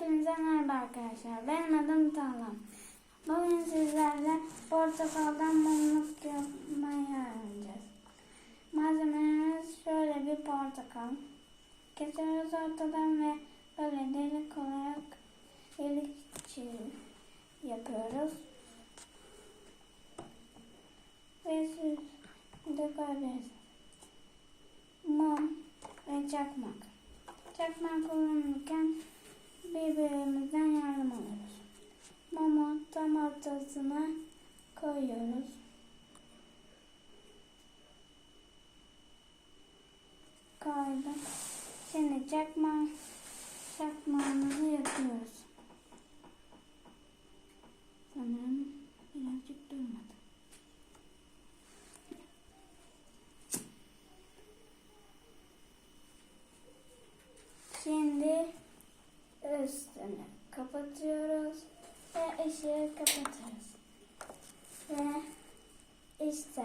Hepinize merhaba arkadaşlar. Benim adım Talan. Bugün sizlerle portakaldan mumluk yapmayı öğreneceğiz. Malzemelerimiz şöyle bir portakal. Kesiyoruz ortadan ve böyle delik olarak delik çiz- yapıyoruz. Ve siz de görebilirsiniz. Mum ve çakmak. Çakmak kullanırken tam ortasına koyuyoruz. Koyduk. Şimdi çakma, çakmağımızı yapıyoruz. Sanırım birazcık durmadı. Şimdi üstünü kapatıyoruz ve ışığı kapatıyoruz. Ve işte.